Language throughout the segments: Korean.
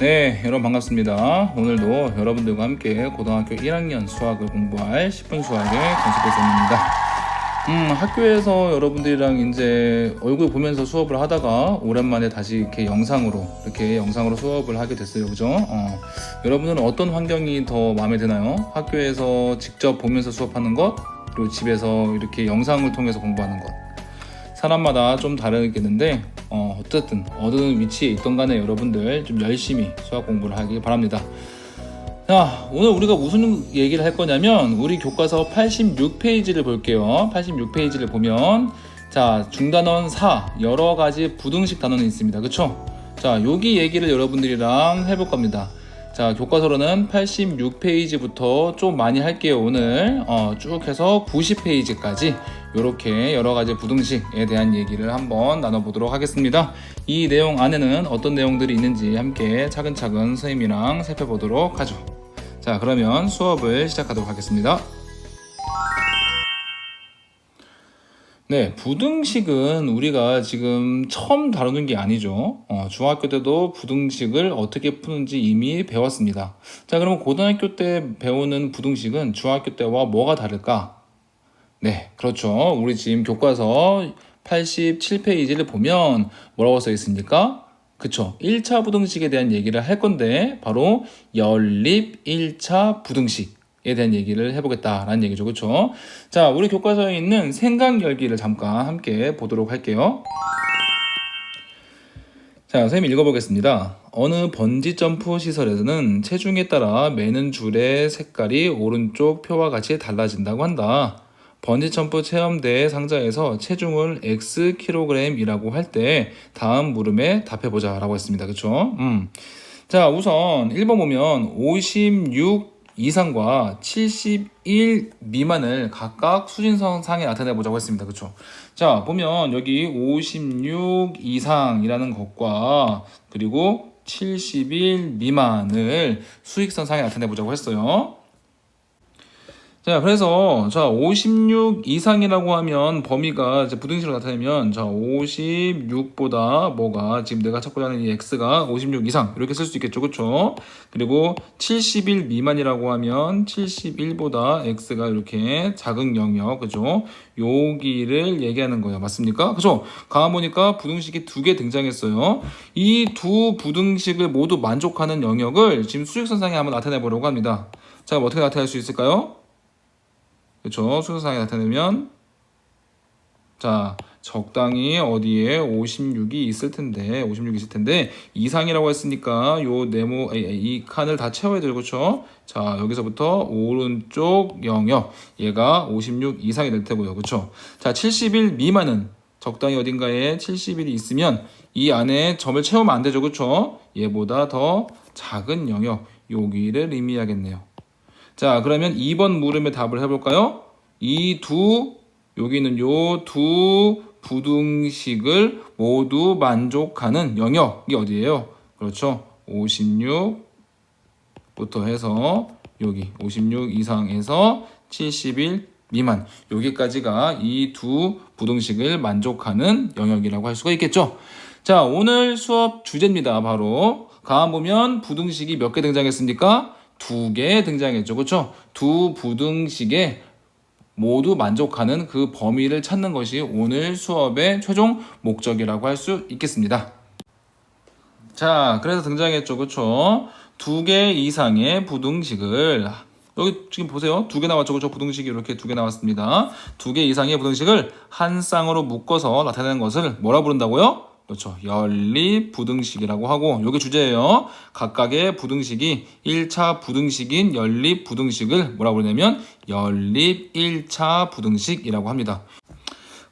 네, 여러분 반갑습니다. 오늘도 여러분들과 함께 고등학교 1학년 수학을 공부할 10분 수학의 쌤입니다. 음, 학교에서 여러분들이랑 이제 얼굴 보면서 수업을 하다가 오랜만에 다시 이렇게 영상으로 이렇게 영상으로 수업을 하게 됐어요. 그죠? 어, 여러분들은 어떤 환경이 더 마음에 드나요? 학교에서 직접 보면서 수업하는 것, 그리고 집에서 이렇게 영상을 통해서 공부하는 것. 사람마다 좀 다르겠는데 어, 어쨌든 어느 위치에 있던 간에 여러분들 좀 열심히 수학 공부를 하길 바랍니다. 자, 오늘 우리가 무슨 얘기를 할 거냐면 우리 교과서 86페이지를 볼게요. 86페이지를 보면 자, 중단원 4 여러 가지 부등식 단원이 있습니다. 그렇죠? 자, 여기 얘기를 여러분들이랑 해볼 겁니다. 자, 교과서로는 86페이지부터 좀 많이 할게요, 오늘. 어, 쭉 해서 90페이지까지 이렇게 여러 가지 부등식에 대한 얘기를 한번 나눠보도록 하겠습니다. 이 내용 안에는 어떤 내용들이 있는지 함께 차근차근 선생님이랑 살펴보도록 하죠. 자, 그러면 수업을 시작하도록 하겠습니다. 네, 부등식은 우리가 지금 처음 다루는 게 아니죠. 어, 중학교 때도 부등식을 어떻게 푸는지 이미 배웠습니다. 자, 그러면 고등학교 때 배우는 부등식은 중학교 때와 뭐가 다를까? 네, 그렇죠. 우리 지금 교과서 87페이지를 보면 뭐라고 써 있습니까? 그쵸. 1차 부등식에 대한 얘기를 할 건데, 바로 연립 1차 부등식 에 대한 얘기를 해보겠다라는 얘기죠. 그쵸. 자, 우리 교과서에 있는 생각 열기를 잠깐 함께 보도록 할게요. 자, 선생님 읽어보겠습니다. 어느 번지 점프 시설에서는 체중에 따라 매는 줄의 색깔이 오른쪽 표와 같이 달라진다고 한다. 번지 점프 체험대회 상자에서 체중을 x kg이라고 할 때 다음 물음에 답해보자 라고 했습니다. 그쵸? 음. 자, 우선 1번 보면 56 이상과 71 미만을 각각 수진성 상에 나타내 보자고 했습니다. 그쵸? 자, 보면 여기 56 이상이라는 것과 그리고 71 미만을 수익선 상에 나타내 보자고 했어요. 자, 그래서 자, 56 이상이라고 하면 범위가 이제 부등식으로 나타내면 자, 56보다 뭐가 지금 내가 찾고자 하는 이 x가 56 이상 이렇게 쓸 수 있겠죠. 그렇죠? 그리고 71 미만이라고 하면 71보다 x가 이렇게 작은 영역 그죠? 여기를 얘기하는 거예요. 맞습니까? 그죠? 가만 보니까 부등식이 두 개 등장했어요. 이 두 부등식을 모두 만족하는 영역을 지금 수직선상에 한번 나타내 보려고 합니다. 자, 어떻게 나타낼 수 있을까요? 그렇죠. 수선상에 나타내면 자 적당히 어디에 56이 있을 텐데 56이 있을 텐데 이상이라고 했으니까 요 네모 이 칸을 다 채워야 되죠 그렇죠? 자 여기서부터 오른쪽 영역 얘가 56 이상이 될 테고요. 그렇죠? 자 71 미만은 적당히 어딘가에 71이 있으면 이 안에 점을 채우면 안 되죠. 그렇죠? 얘보다 더 작은 영역 여기를 의미하겠네요 자, 그러면 2번 물음의 답을 해볼까요? 이 두, 여기는 요 두 부등식을 모두 만족하는 영역이 어디예요? 그렇죠. 56부터 해서 여기 56 이상에서 71 미만 여기까지가 이 두 부등식을 만족하는 영역이라고 할 수가 있겠죠. 자, 오늘 수업 주제입니다. 바로 가만 보면 부등식이 몇 개 등장했습니까? 두 개 등장했죠. 그렇죠? 두 부등식에 모두 만족하는 그 범위를 찾는 것이 오늘 수업의 최종 목적이라고 할 수 있겠습니다. 자, 그래서 등장했죠. 그렇죠? 두 개 이상의 부등식을 여기 지금 보세요. 두 개 나왔죠. 그렇죠? 부등식이 이렇게 두 개 나왔습니다. 두 개 이상의 부등식을 한 쌍으로 묶어서 나타내는 것을 뭐라 부른다고요? 그렇죠. 연립 부등식이라고 하고 요게 주제예요. 각각의 부등식이 1차 부등식인 연립 부등식을 뭐라고 그러냐면 연립 1차 부등식이라고 합니다.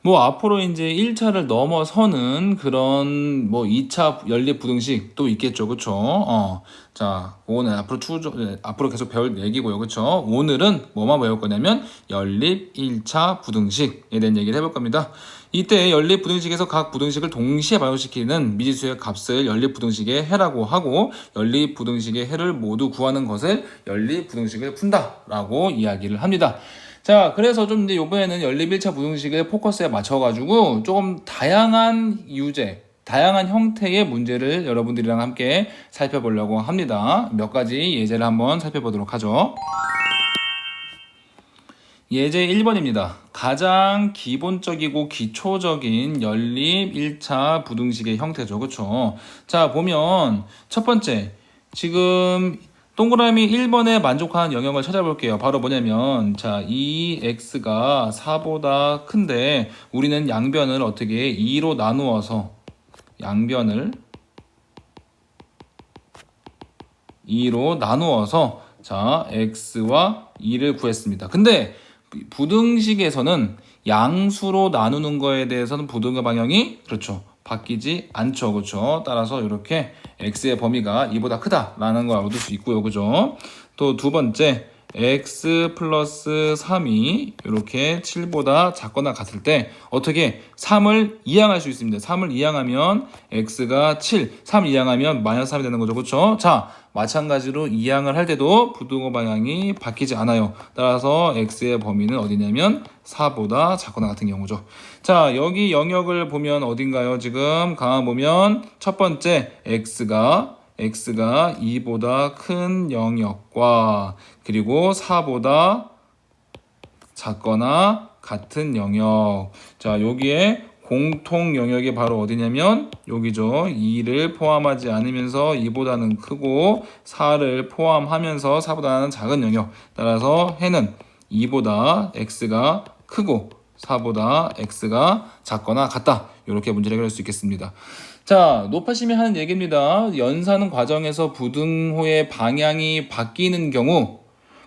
뭐 앞으로 이제 1차를 넘어서는 그런 뭐 2차 연립 부등식 또 있겠죠. 그렇죠? 어. 자, 오늘 앞으로 추 앞으로 계속 배울 얘기고요. 그렇죠? 오늘은 뭐만 배울 거냐면 연립 1차 부등식에 대한 얘기를 해볼 겁니다. 이때 연립 부등식에서 각 부등식을 동시에 발효시키는 미지수의 값을 연립 부등식의 해라고 하고 연립 부등식의 해를 모두 구하는 것을 연립 부등식을 푼다라고 이야기를 합니다. 자, 그래서 좀 이제 이번에는 연립 1차 부등식을 포커스에 맞춰가지고 조금 다양한 유제, 다양한 형태의 문제를 여러분들이랑 함께 살펴보려고 합니다. 몇 가지 예제를 한번 살펴보도록 하죠. 예제 1번입니다. 가장 기본적이고 기초적인 연립 1차 부등식의 형태죠. 그쵸? 자, 보면 첫 번째. 지금 동그라미 1번에 만족하는 영역을 찾아볼게요. 바로 뭐냐면, 자, 이 x가 4보다 큰데, 우리는 양변을 어떻게 2로 나누어서, 양변을 2로 나누어서, 자, x와 2를 구했습니다. 근데, 부등식에서는 양수로 나누는 거에 대해서는 부등의 방향이 그렇죠. 바뀌지 않죠. 그렇죠? 따라서 이렇게 x의 범위가 2보다 크다라는 걸 얻을 수 있고요. 그죠? 또 두 번째 x 플러스 3이 이렇게 7보다 작거나 같을 때 어떻게 3을 이항할 수 있습니다 3을 이항하면 x가 7 3 이항하면 마이너스 3이 되는 거죠 그렇죠 자 마찬가지로 이항을 할 때도 부등호 방향이 바뀌지 않아요. 따라서 x의 범위는 어디냐면 4보다 작거나 같은 경우죠. 자, 여기 영역을 보면 어딘가요? 지금 가만 보면 첫 번째 x가 x가 2보다 큰 영역과 그리고 4보다 작거나 같은 영역. 자, 여기에 공통 영역이 바로 어디냐면 여기죠. 2를 포함하지 않으면서 2보다는 크고 4를 포함하면서 4보다는 작은 영역. 따라서 해는 2보다 x가 크고 4보다 x가 작거나 같다. 이렇게 문제를 해결할 수 있겠습니다. 자, 높아심이 하는 얘기입니다. 연산은 과정에서 부등호의 방향이 바뀌는 경우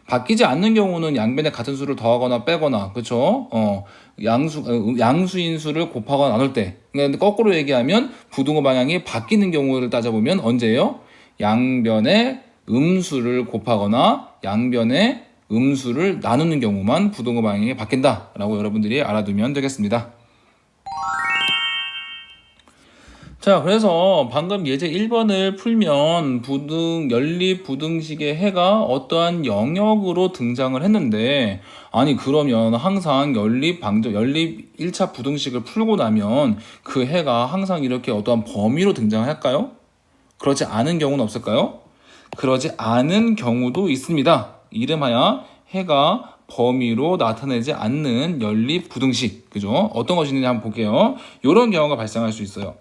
바뀌지 않는 경우는 양변에 같은 수를 더하거나 빼거나 그렇죠? 어, 양수 어, 양수인 수를 곱하거나 나눌 때. 그러니까 거꾸로 얘기하면 부등호 방향이 바뀌는 경우를 따져보면 언제예요? 양변에 음수를 곱하거나 양변에 음수를 나누는 경우만 부등호 방향이 바뀐다라고 여러분들이 알아두면 되겠습니다. 자, 그래서 방금 예제 1번을 풀면 부등, 연립 부등식의 해가 어떠한 영역으로 등장을 했는데, 아니, 그러면 항상 연립 방정, 연립 1차 부등식을 풀고 나면 그 해가 항상 이렇게 어떠한 범위로 등장할까요? 그렇지 않은 경우는 없을까요? 그러지 않은 경우도 있습니다. 이름하여 해가 범위로 나타내지 않는 연립 부등식. 그죠? 어떤 것이 있는지 한번 볼게요. 이런 경우가 발생할 수 있어요.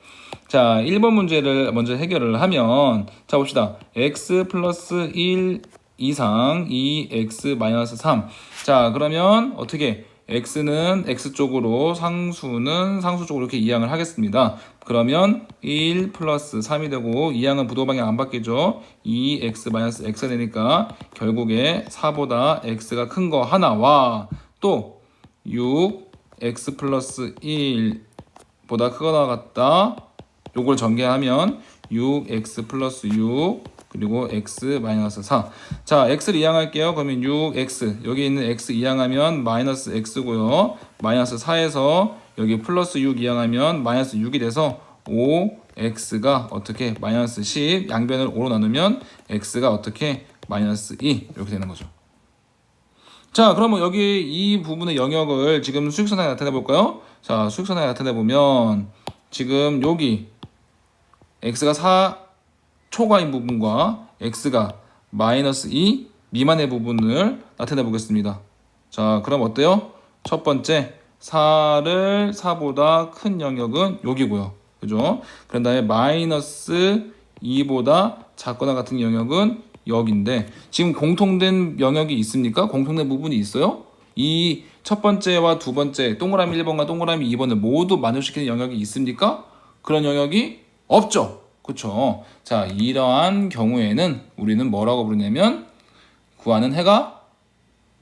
자, 1번 문제를 먼저 해결을 하면, 자, 봅시다. x 플러스 1 이상 2x 마이너스 3. 자, 그러면 어떻게 x는 x쪽으로 상수는 상수 쪽으로 이렇게 이항을 하겠습니다. 그러면 1 플러스 3이 되고 이항은 부도 방향 안 바뀌죠. 2x 마이너스 x가 되니까 결국에 4보다 x가 큰 거 하나와 또 6 x 플러스 1보다 크거나 같다. 요걸 전개하면 6x 플러스 6 그리고 x 마이너스 4. 자, x를 이항할게요. 그러면 6x 여기 있는 x 이항하면 마이너스 x고요. 마이너스 4에서 여기 플러스 6 이항하면 마이너스 6이 돼서 5x가 어떻게 마이너스 10 양변을 5로 나누면 x가 어떻게 마이너스 2 이렇게 되는 거죠. 자, 그러면 여기 이 부분의 영역을 지금 수직선상에 나타내 볼까요? 자, 수직선상에 나타내 보면 지금 여기 x가 4 초과인 부분과 x가 마이너스 2 미만의 부분을 나타내 보겠습니다. 자, 그럼 어때요? 첫 번째, 4를 4보다 큰 영역은 여기고요. 그죠? 그런 다음에 마이너스 2보다 작거나 같은 영역은 여기인데 지금 공통된 영역이 있습니까? 공통된 부분이 있어요? 이 첫 번째와 두 번째 동그라미 1번과 동그라미 2번을 모두 만족시키는 영역이 있습니까? 그런 영역이 없죠. 그쵸? 자, 이러한 경우에는 우리는 뭐라고 부르냐면 구하는 해가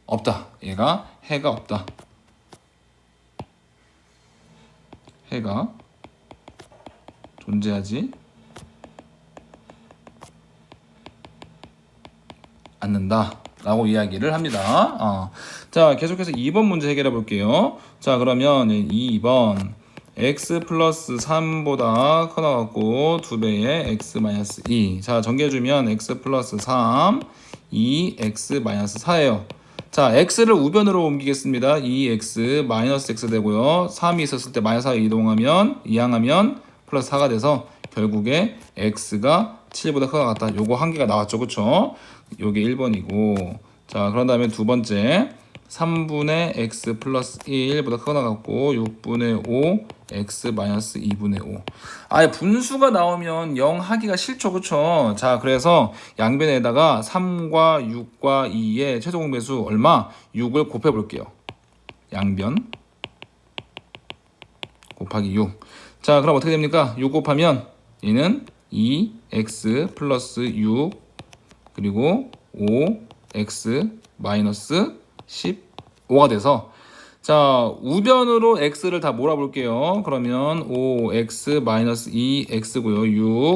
없다. 얘가 해가 없다. 해가 존재하지 않는다. 라고 이야기를 합니다. 어. 자, 계속해서 2번 문제 해결해 볼게요. 자, 그러면 2번. X 플러스 3보다 커나갖고 2배의 x 마이너스 2. 자, 정리해주면 x 플러스 3, 2x 마이너스 4예요. 자, x를 우변으로 옮기겠습니다. 2x 마이너스 x 되고요. 3이 있었을 때 마이너스 4 이동하면, 이항하면 플러스 4가 돼서 결국에 x가 7보다 크다 같다. 요거 한 개가 나왔죠. 그쵸? 요게 1번이고 자 그런 다음에 두 번째 3분의 x 플러스 1보다 크거나 같고 6분의 5 x 마이너스 2분의 5 아예 분수가 나오면 0 하기가 싫죠. 그쵸? 자 그래서 양변에다가 3과 6과 2의 최소 공배수 얼마? 6을 곱해 볼게요. 양변 곱하기 6자 그럼 어떻게 됩니까? 6 곱하면 얘는 2x 플러스 6 그리고 5x 마이너스 15가 돼서 자 우변으로 x를 다 몰아볼게요. 그러면 5x 마이너스 2x고요.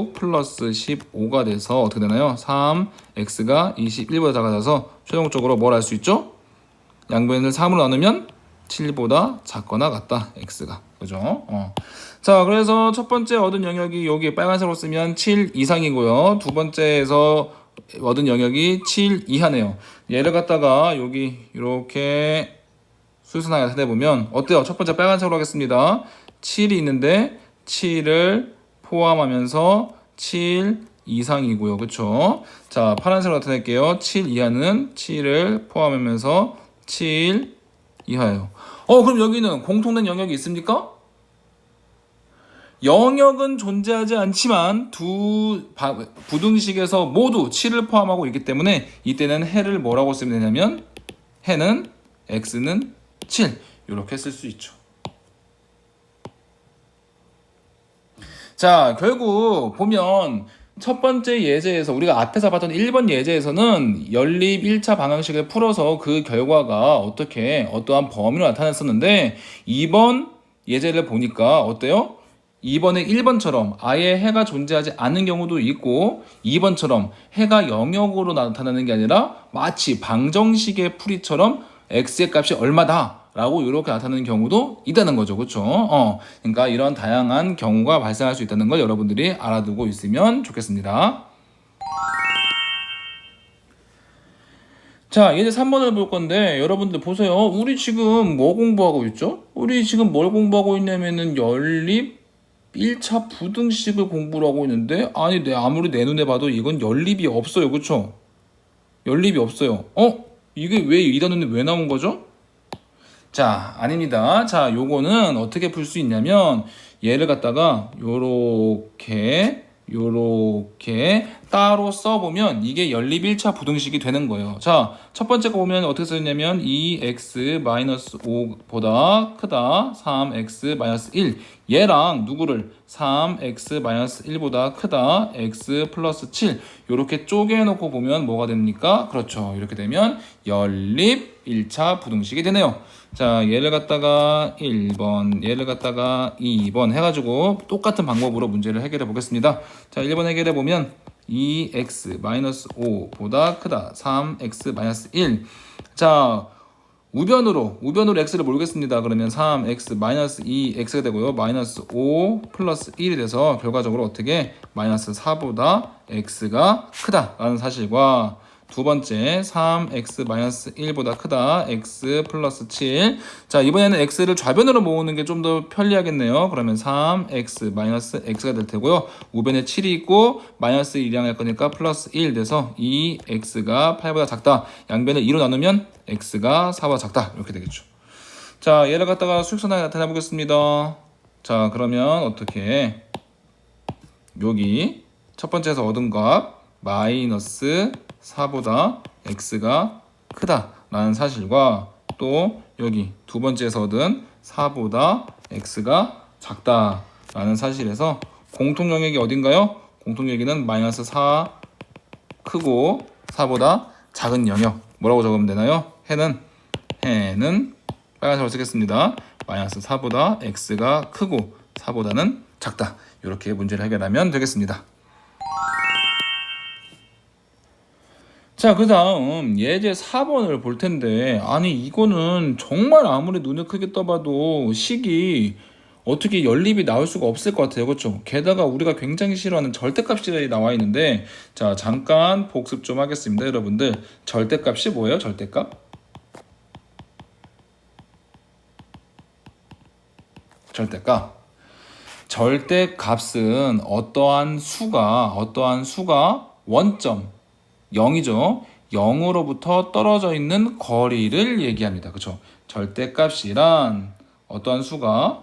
6 플러스 15가 돼서 어떻게 되나요? 3x가 21보다 작아져서 최종적으로 뭘 할 수 있죠? 양변을 3으로 나누면 7보다 작거나 같다. x가 그죠? 어. 자 그래서 첫 번째 얻은 영역이 여기 빨간색으로 쓰면 7 이상이고요. 두 번째에서 얻은 영역이 7 이하네요. 얘를 갖다가 여기 이렇게 수순하게 세대 보면 어때요? 첫 번째 빨간색으로 하겠습니다. 7이 있는데 7을 포함하면서 7 이상이고요. 그쵸? 자, 파란색으로 나타낼게요. 7 이하는 7을 포함하면서 7 이하예요. 어, 그럼 여기는 공통된 영역이 있습니까? 영역은 존재하지 않지만 두 바- 부등식에서 모두 7을 포함하고 있기 때문에 이때는 해를 뭐라고 쓰면 되냐면 해는 x는 7 이렇게 쓸 수 있죠. 자, 결국 보면 첫 번째 예제에서 우리가 앞에서 봤던 1번 예제에서는 연립 1차 방정식을 풀어서 그 결과가 어떻게 어떠한 범위로 나타났었는데 2번 예제를 보니까 어때요? 2번에 1번처럼 아예 해가 존재하지 않는 경우도 있고 2번처럼 해가 영역으로 나타나는 게 아니라 마치 방정식의 풀이처럼 x의 값이 얼마다 라고 이렇게 나타나는 경우도 있다는 거죠. 그렇죠? 어. 그러니까 이런 다양한 경우가 발생할 수 있다는 걸 여러분들이 알아두고 있으면 좋겠습니다. 자, 이제 3번을 볼 건데, 여러분들 보세요. 우리 지금 뭐 공부하고 있죠? 우리 지금 뭘 공부하고 있냐면은 연립 1차 부등식을 공부를 하고 있는데, 아니, 내, 아무리 내 눈에 봐도 이건 연립이 없어요. 그쵸? 연립이 없어요. 어? 이게 왜 이 단원에 왜 나온 거죠? 자, 아닙니다. 자, 요거는 어떻게 풀 수 있냐면 얘를 갖다가 요렇게 요렇게 따로 써보면 이게 연립 1차 부등식이 되는 거예요. 자, 첫 번째 거 보면 어떻게 쓰냐면 2x-5보다 크다 3x-1 얘랑 누구를 3x-1보다 크다 x 플러스 7 이렇게 쪼개놓고 보면 뭐가 됩니까? 그렇죠. 이렇게 되면 연립 1차 부등식이 되네요. 자, 얘를 갖다가 1번, 얘를 갖다가 2번 해가지고 똑같은 방법으로 문제를 해결해 보겠습니다. 자, 1번 해결해 보면 2x-5보다 크다 3x-1 자, 우변으로 우변으로 x를 모르겠습니다. 그러면 3x 마이너스 2x가 되고요. 마이너스 5 플러스 1이 돼서 결과적으로 어떻게 마이너스 4보다 x가 크다라는 사실과 두 번째 3x 마이너스 1보다 크다 x 플러스 7. 자 이번에는 x를 좌변으로 모으는 게 좀 더 편리하겠네요. 그러면 3x 마이너스 x가 될 테고요. 우변에 7이 있고 마이너스 1이랑 할 거니까 플러스 1 돼서 2x가 8보다 작다. 양변을 2로 나누면 x가 4보다 작다. 이렇게 되겠죠. 자 얘를 갖다가 수직선상에 나타내 보겠습니다. 자 그러면 어떻게 여기 첫 번째에서 얻은 값 마이너스 4보다 x가 크다라는 사실과 또 여기 두 번째에서 얻은 4보다 x가 작다라는 사실에서 공통 영역이 어딘가요? 공통 영역은 마이너스 4 크고 4보다 작은 영역 뭐라고 적으면 되나요? 해는 해는 빨간색으로 쓰겠습니다. 마이너스 4보다 x가 크고 4보다는 작다. 이렇게 문제를 해결하면 되겠습니다. 자, 그 다음 예제 4번을 볼 텐데, 아니, 이거는 정말 아무리 눈을 크게 떠봐도 식이 어떻게 연립이 나올 수가 없을 것 같아요. 그렇죠? 게다가 우리가 굉장히 싫어하는 절대값이 나와 있는데, 자, 잠깐 복습 좀 하겠습니다. 여러분들. 절대값이 뭐예요? 절대값? 절대값. 절대 값은 어떠한 수가 어떠한 수가 원점 0이죠. 0으로부터 떨어져 있는 거리를 얘기합니다. 그렇죠? 절대 값이란 어떠한 수가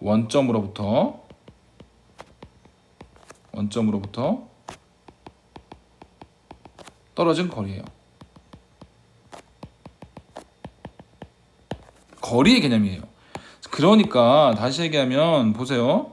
원점으로부터 원점으로부터 떨어진 거리예요. 거리의 개념이에요. 그러니까 다시 얘기하면 보세요.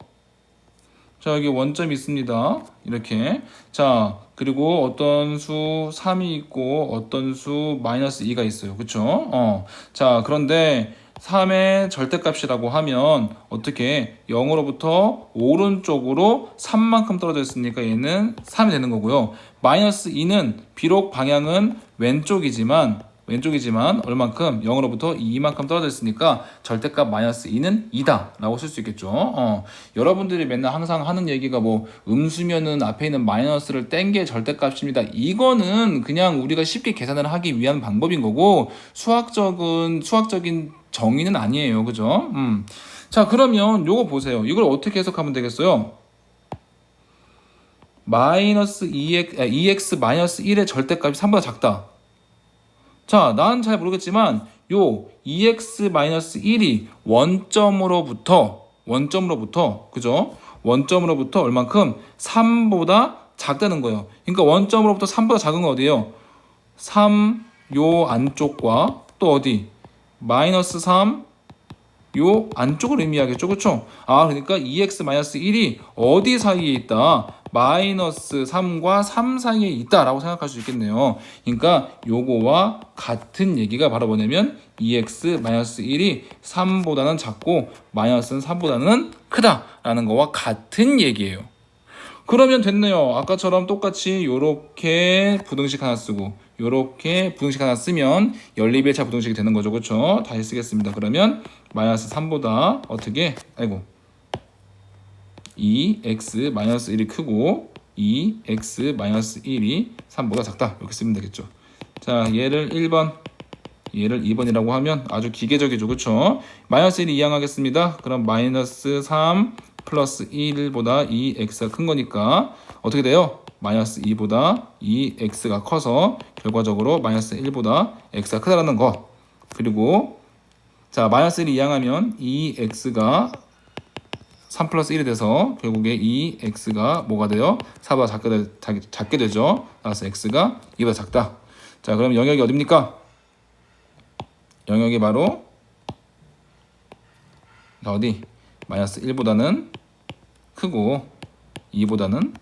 자, 여기 원점이 있습니다. 이렇게. 자, 그리고 어떤 수 3이 있고 어떤 수 마이너스 2가 있어요. 그쵸? 어. 자, 그런데 3의 절대값이라고 하면 어떻게 0으로부터 오른쪽으로 3만큼 떨어져 있으니까 얘는 3이 되는 거고요. 마이너스 2는 비록 방향은 왼쪽이지만 왼쪽이지만 얼만큼 0으로부터 2만큼 떨어져 있으니까 절대값 마이너스 2는 2다 라고 쓸 수 있겠죠. 어, 여러분들이 맨날 항상 하는 얘기가 뭐 음수면은 앞에 있는 마이너스를 뗀 게 절대값입니다. 이거는 그냥 우리가 쉽게 계산을 하기 위한 방법인 거고 수학적인 수학적인 정의는 아니에요. 그죠? 음. 자 그러면 요거 보세요. 이걸 어떻게 해석하면 되겠어요? 마이너스 2x, 2x 마이너스 1의 절대값이 3보다 작다 자, 난 잘 모르겠지만 요 2x-1이 원점으로부터 원점으로부터 그죠? 원점으로부터 얼만큼 3보다 작다는 거예요. 그러니까 원점으로부터 3보다 작은 거 어디예요? 3 요 안쪽과 또 어디? 마이너스 3 요 안쪽을 의미하겠죠. 그렇죠? 아, 그러니까 2x-1이 어디 사이에 있다? 마이너스 3과 3 사이에 있다라고 생각할 수 있겠네요. 그러니까 요거와 같은 얘기가 바로 뭐냐면 2x-1이 3보다는 작고 마이너스는 3보다는 크다라는 거와 같은 얘기예요. 그러면 됐네요. 아까처럼 똑같이 요렇게 부등식 하나 쓰고 요렇게 부등식 하나 쓰면 연립일차 부등식이 되는 거죠. 그렇죠? 다시 쓰겠습니다. 그러면 마이너스 3보다 어떻게? 아이고. 2x 마이너스 1이 크고 2x 마이너스 1이 3보다 작다. 이렇게 쓰면 되겠죠. 자 얘를 1번 얘를 2번이라고 하면 아주 기계적이죠. 그쵸? 마이너스 1이 이항하겠습니다. 그럼 마이너스 3 플러스 1보다 2x가 큰 거니까 어떻게 돼요? 마이너스 2보다 2x가 커서 결과적으로 마이너스 1보다 x가 크다라는 거. 그리고 자 마이너스 1이 이항하면 2x가 3 플러스 1이 돼서 결국에 2x가 뭐가 돼요? 4보다 작게, 되, 작게 되죠. 따라서 x가 2보다 작다. 자, 그럼 영역이 어딥니까? 영역이 바로 어디? 마이너스 1보다는 크고 2보다는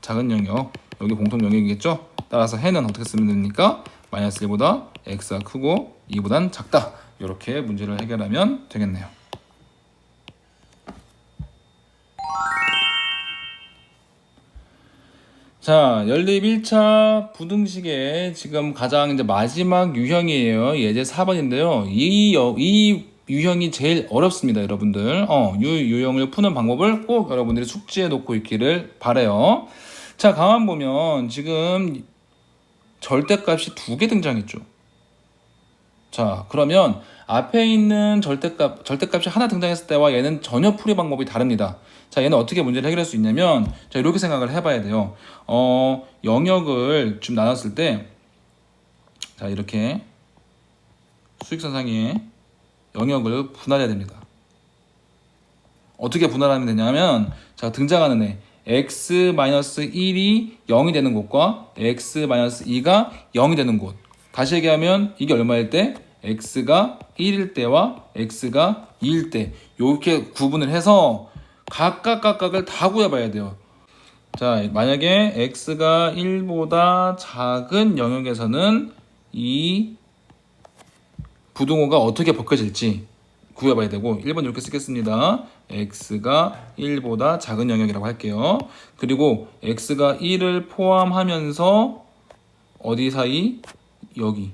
작은 영역. 여기 공통 영역이겠죠? 따라서 해는 어떻게 쓰면 됩니까? 마이너스 1보다 x가 크고 2보단 작다. 이렇게 문제를 해결하면 되겠네요. 자, 연립 1차 부등식의 지금 가장 이제 마지막 유형이에요. 예제 4번인데요. 이, 이 유형이 제일 어렵습니다, 여러분들. 어, 이 유형을 푸는 방법을 꼭 여러분들이 숙지해 놓고 있기를 바래요. 자, 가만 보면 지금 절대값이 두 개 등장했죠. 자, 그러면 앞에 있는 절대값, 절대값이 하나 등장했을 때와 얘는 전혀 풀이 방법이 다릅니다. 자, 얘는 어떻게 문제를 해결할 수 있냐면, 자, 이렇게 생각을 해봐야 돼요. 어, 영역을 좀 나눴을 때, 자, 이렇게 수익선상에 영역을 분할해야 됩니다. 어떻게 분할하면 되냐면, 자, 등장하는 애, x-1이 0이 되는 곳과 x-2가 0이 되는 곳. 다시 얘기하면 이게 얼마일 때? x가 1일 때와 x가 2일 때 이렇게 구분을 해서 각각 각각을 다 구해봐야 돼요. 자, 만약에 x가 1보다 작은 영역에서는 이 부등호가 어떻게 벗겨질지 구해봐야 되고 1번 이렇게 쓰겠습니다. x가 1보다 작은 영역이라고 할게요. 그리고 x가 1을 포함하면서 어디 사이? 여기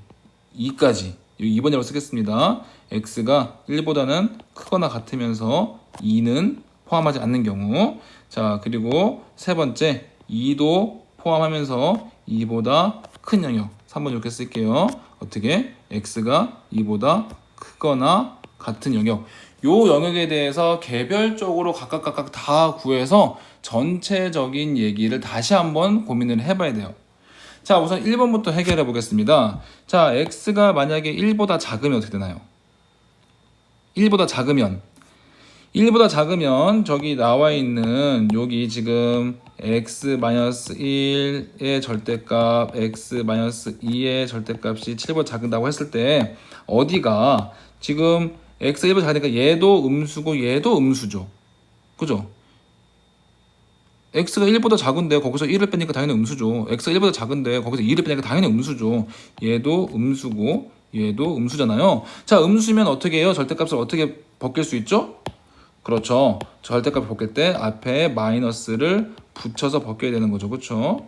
2까지 여기 2번이라고 쓰겠습니다. x가 1보다는 크거나 같으면서 2는 포함하지 않는 경우 자 그리고 세 번째 2도 포함하면서 2보다 큰 영역 3번 이렇게 쓸게요. 어떻게? x가 2보다 크거나 같은 영역. 요 영역에 대해서 개별적으로 각각 각각 다 구해서 전체적인 얘기를 다시 한번 고민을 해봐야 돼요. 자, 우선 1번부터 해결해 보겠습니다. 자, x가 만약에 1보다 작으면 어떻게 되나요? 1보다 작으면 1보다 작으면 저기 나와 있는 여기 지금 x-1의 절대값, x-2의 절대값이 7보다 작다고 했을 때 어디가 지금 x 1보다 작으니까 얘도 음수고 얘도 음수죠. 그죠? X가 1보다 작은데 거기서 1을 빼니까 당연히 음수죠. x가 1보다 작은데 거기서 2를 빼니까 당연히 음수죠. 얘도 음수고 얘도 음수잖아요. 자, 음수면 어떻게 해요? 절대값을 어떻게 벗길 수 있죠? 그렇죠. 절대값을 벗길 때 앞에 마이너스를 붙여서 벗겨야 되는 거죠. 그렇죠?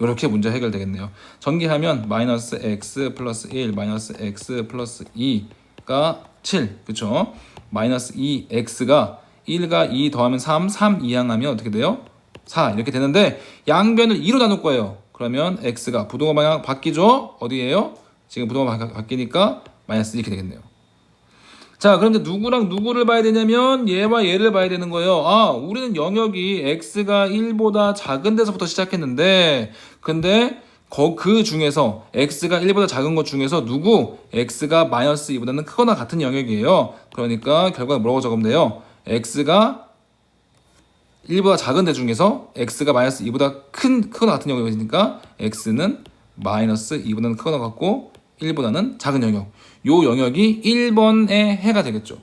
이렇게 문제 해결되겠네요. 전개하면 마이너스 x 플러스 1 마이너스 x 플러스 2가 7 그쵸? 마이너스 2x가 1과 2 더하면 3 3 이항하면 어떻게 돼요? 4 이렇게 되는데 양변을 2로 나눌 거예요. 그러면 x가 부동호 방향 바뀌죠? 어디예요? 지금 부동호 방향 바뀌니까 마이너스 이렇게 되겠네요. 자, 그럼 이제 누구랑 누구를 봐야 되냐면 얘와 얘를 봐야 되는 거예요. 아, 우리는 영역이 x가 1보다 작은 데서부터 시작했는데 근데 거, 그 중에서 x가 1보다 작은 것 중에서 누구 x가 마이너스 2보다는 크거나 같은 영역이에요. 그러니까 결과가 뭐라고 적으면 돼요? X가 1보다 작은 데 중에서 x가 마이너스 2보다 큰 크거나 같은 영역이니까 x는 마이너스 2보다는 크거나 같고 1보다는 작은 영역. 요 영역이 1번의 해가 되겠죠.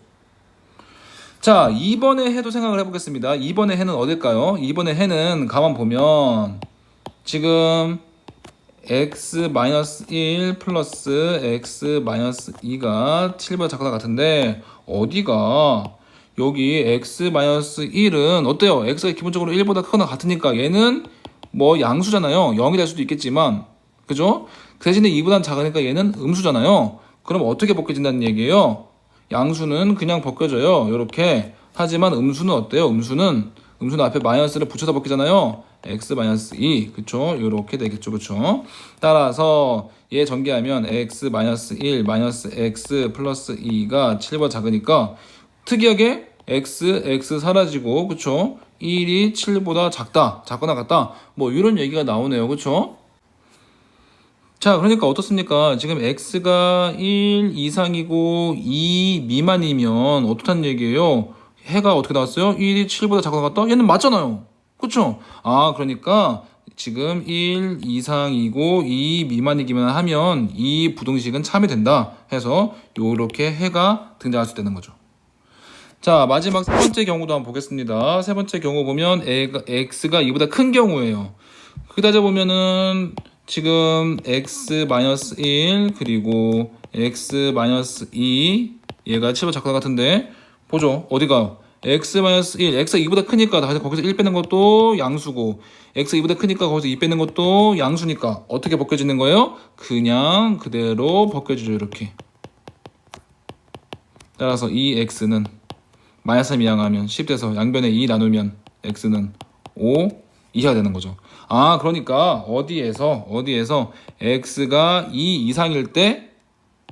자, 2번의 해도 생각을 해보겠습니다. 2번의 해는 어딜까요? 2번의 해는 가만 보면 지금 x-1 플러스 x-2가 7보다 작거나 같은데 어디가 여기 x-1은 어때요? x가 기본적으로 1보다 크거나 같으니까 얘는 뭐 양수잖아요. 0이 될 수도 있겠지만 그죠? 그 대신에 2보다 작으니까 얘는 음수잖아요. 그럼 어떻게 벗겨진다는 얘기예요? 양수는 그냥 벗겨져요. 이렇게. 하지만 음수는 어때요? 음수는 음수는 앞에 마이너스를 붙여서 벗기잖아요. x 마이너스 2 그쵸? 이렇게 되겠죠, 그쵸? 따라서 얘 전개하면 x 마이너스 1 마이너스 x 플러스 2가 7보다 작으니까 특이하게 x x 사라지고 그쵸? 1이 7보다 작다, 작거나 같다. 뭐 이런 얘기가 나오네요, 그쵸? 자, 그러니까 어떻습니까? 지금 x가 1 이상이고 2 미만이면 어떻다는 얘기예요? 해가 어떻게 나왔어요? 1이 7보다 작거나 같다? 얘는 맞잖아요. 그쵸? 아, 그러니까 지금 1 이상이고 2 미만이기만 하면 이 부등식은 참이 된다 해서 요렇게 해가 등장할 수 있다는 거죠. 자, 마지막 세 번째 경우도 한번 보겠습니다. 세 번째 경우 보면 x가 2보다 큰 경우예요. 그 따져보면은 지금 x-1 그리고 x-2 얘가 7보다 작거나 같은데 보죠 어디가 x-1 x가 2보다 크니까 거기서 1 빼는 것도 양수고 x 2보다 크니까 거기서 2 빼는 것도 양수니까 어떻게 벗겨지는 거예요? 그냥 그대로 벗겨지죠 이렇게 따라서 이 x는 마이너스 3 이항하면 10 돼서 양변에 2 나누면 x는 5 이하가 되는 거죠. 아, 그러니까 어디에서 어디에서 x가 2 이상일 때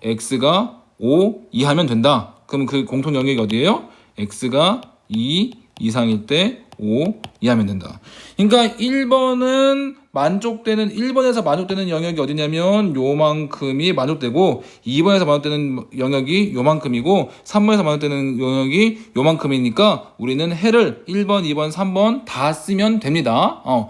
x가 5 이하면 된다. 그럼 그 공통 영역이 어디예요? x가 2 이상일 때 5 이하면 된다. 그러니까 1번은 만족되는 1번에서 만족되는 영역이 어디냐면 요만큼이 만족되고 2번에서 만족되는 영역이 요만큼이고 3번에서 만족되는 영역이 요만큼이니까 우리는 해를 1번, 2번, 3번 다 쓰면 됩니다. 어.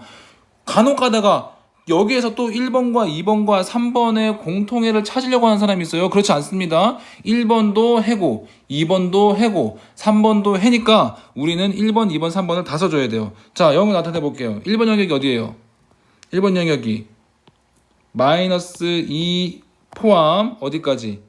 간혹 가다가 여기에서 또 1번과 2번과 3번의 공통해를 찾으려고 하는 사람이 있어요. 그렇지 않습니다. 1번도 해고, 2번도 해고, 3번도 해니까 우리는 1번, 2번, 3번을 다 써줘야 돼요. 자, 영어 나타내 볼게요. 1번 영역이 어디예요? 1번 영역이 마이너스 2 포함 어디까지?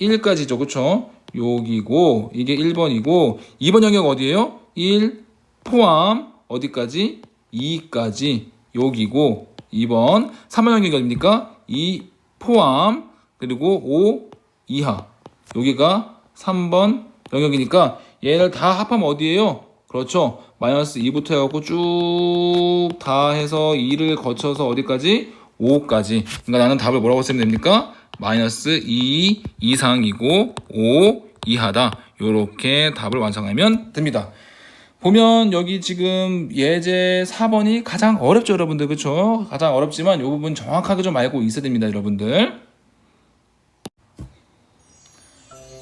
1까지죠. 그쵸? 여기고 이게 1번이고 2번 영역 어디예요? 1 포함 어디까지? 2까지 여기고 2번 3번 영역이 어딥니까? 2 포함 그리고 5 이하 여기가 3번 영역이니까 얘를 다 합하면 어디예요? 그렇죠. 마이너스 2부터 해갖고 쭉 다 해서 2를 거쳐서 어디까지? 5까지. 그러니까 나는 답을 뭐라고 쓰면 됩니까? 마이너스 2 이상이고 5 이하다. 요렇게 답을 완성하면 됩니다. 보면 여기 지금 예제 4번이 가장 어렵죠, 여러분들. 그쵸? 가장 어렵지만 이 부분 정확하게 좀 알고 있어야 됩니다, 여러분들.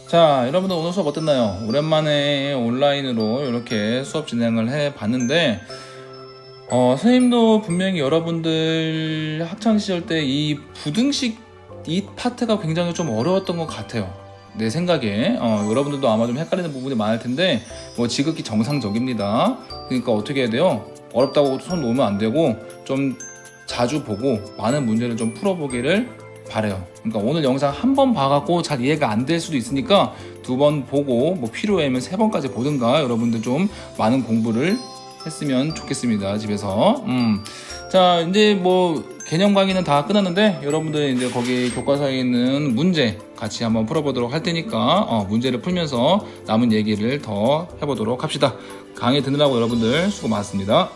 자, 여러분들 오늘 수업 어땠나요? 오랜만에 온라인으로 이렇게 수업 진행을 해 봤는데, 어, 선생님도 분명히 여러분들 학창 시절 때 이 부등식 이 파트가 굉장히 좀 어려웠던 것 같아요. 내 생각에. 어, 여러분들도 아마 좀 헷갈리는 부분이 많을 텐데, 뭐 지극히 정상적입니다. 그러니까 어떻게 해야 돼요? 어렵다고 손 놓으면 안 되고, 좀 자주 보고 많은 문제를 좀 풀어보기를 바래요. 그러니까 오늘 영상 한 번 봐갖고 잘 이해가 안 될 수도 있으니까 두 번 보고 뭐 필요하면 세 번까지 보든가 여러분들 좀 많은 공부를 했으면 좋겠습니다. 집에서. 음. 자, 이제 뭐 개념 강의는 다 끝났는데 여러분들 이제 거기 교과서에 있는 문제 같이 한번 풀어보도록 할 테니까 어, 문제를 풀면서 남은 얘기를 더 해보도록 합시다. 강의 듣느라고 여러분들 수고 많았습니다.